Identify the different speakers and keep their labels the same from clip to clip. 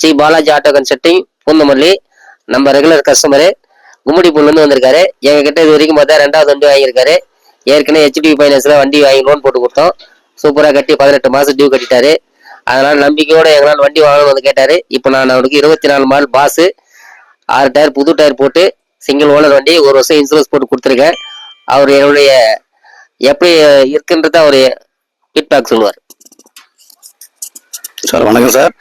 Speaker 1: Sri Balaji auto consulting Poonamallee நம்ம regular customer கும்மிடிப்பூர்லேருந்து வந்திருக்காரு. எங்க கிட்ட இது வரைக்கும் பார்த்தா ரெண்டாவது வண்டி வாங்கியிருக்காரு. ஏற்கனவே ஹெச்டிபி ஃபைனான்ஸில் வண்டி வாங்கி லோன் போட்டு கொடுத்தோம். சூப்பராக கட்டி பதினெட்டு மாதம் டியூ கட்டிட்டாரு. அதனால் நம்பிக்கையோட எங்களால் வண்டி வாங்கணும்னு வந்து கேட்டார். இப்போ நான் அவனுக்கு இருபத்தி நாலு மாடல் பாஸு ஆறு டயர் புது டயர் போட்டு சிங்கிள் ஓனர் வண்டி ஒரு வருஷம் இன்சூரன்ஸ் போட்டு கொடுத்துருக்கேன். அவர் என்னுடைய எப்படி இருக்குன்றத அவர் ஃபீட்பேக் சொல்லுவார்.
Speaker 2: சார் வணக்கம் சார்.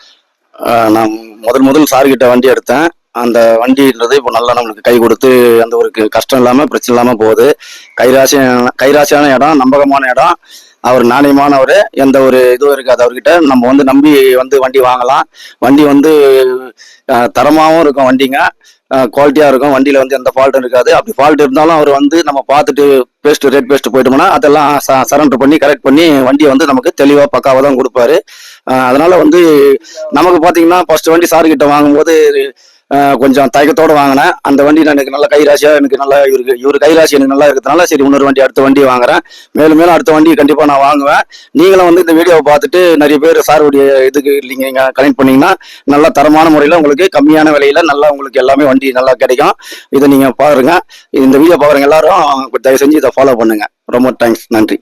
Speaker 2: நான் முதல் முதல் சார்கிட்ட வண்டி எடுத்தேன். அந்த வண்டின்றது இப்போ நல்லா நம்மளுக்கு கை கொடுத்து அந்த ஒரு கஷ்டம் இல்லாமல் பிரச்சனை இல்லாமல் போகுது. கைராசி கைராசியான இடம் நம்பகமான இடம். அவர் நாணயமானவர். எந்த ஒரு இதுவும் இருக்காது அவர்கிட்ட. நம்ம வந்து நம்பி வந்து வண்டி வாங்கலாம். வண்டி வந்து தரமாகவும் இருக்கும் வண்டிங்க. குவாலிட்டியாக இருக்கும். வண்டியில் வந்து எந்த ஃபால்ட்டும் இருக்காது. அப்படி ஃபால்ட் இருந்தாலும் அவர் வந்து நம்ம பார்த்துட்டு பேஸ்ட் ரேட் பேஸ்ட் போயிட்டோம்னா அதெல்லாம் சரண்டர் பண்ணி கரெக்ட் பண்ணி வண்டியை வந்து நமக்கு தெளிவாக பக்காவாக தான் கொடுப்பாரு. அதனால வந்து நமக்கு பார்த்தீங்கன்னா ஃபர்ஸ்ட் வண்டி சார் கிட்ட வாங்கும்போது கொஞ்சம் தயக்கத்தோட வாங்கினேன். அந்த வண்டி எனக்கு நல்ல கைராசியாக எனக்கு நல்லா இருக்கு இவர் கைராசி எனக்கு நல்லா இருக்கிறதுனால சரி இன்னொரு வண்டி அடுத்த வண்டி வாங்குறேன். மேலும் மேலும் அடுத்த வண்டி கண்டிப்பாக நான் வாங்குவேன். நீங்களும் வந்து இந்த வீடியோவை பார்த்துட்டு நிறைய பேர் சாருடைய இதுக்கு நீங்க கனெக்ட் பண்ணீங்கன்னா நல்ல தரமான முறையில் உங்களுக்கு கம்மியான விலையில் நல்லா உங்களுக்கு எல்லாமே வண்டி நல்லா கிடைக்கும். இதை நீங்கள் பாருங்கள் இந்த வீடியோ பாருங்க எல்லாரும் தயவு செஞ்சு இதை ஃபாலோ பண்ணுங்கள் ரொம்ப தேங்க்ஸ் நன்றி.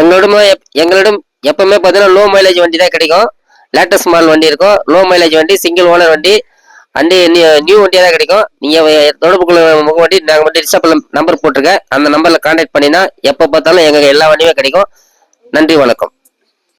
Speaker 1: எங்களிடம் எப்- எங்களிடம் எப்பவுமே பார்த்தீங்கன்னா லோ மைலேஜ் வண்டி தான் கிடைக்கும். லேட்டஸ்ட் மாடல் வண்டி இருக்கும். லோ மைலேஜ் வண்டி சிங்கிள் ஓனர் வண்டி வண்டி நியூ வண்டியாக தான் கிடைக்கும். நீங்கள் தொடர்புக்குள்ள முக வண்டி நாங்கள் மட்டும் ரிசப்ல நம்பர் போட்டிருக்கேன். அந்த நம்பரில் கான்டாக்ட் பண்ணினா எப்போ பார்த்தாலும் எங்கள் எல்லா வண்டியுமே கிடைக்கும். நன்றி வணக்கம்.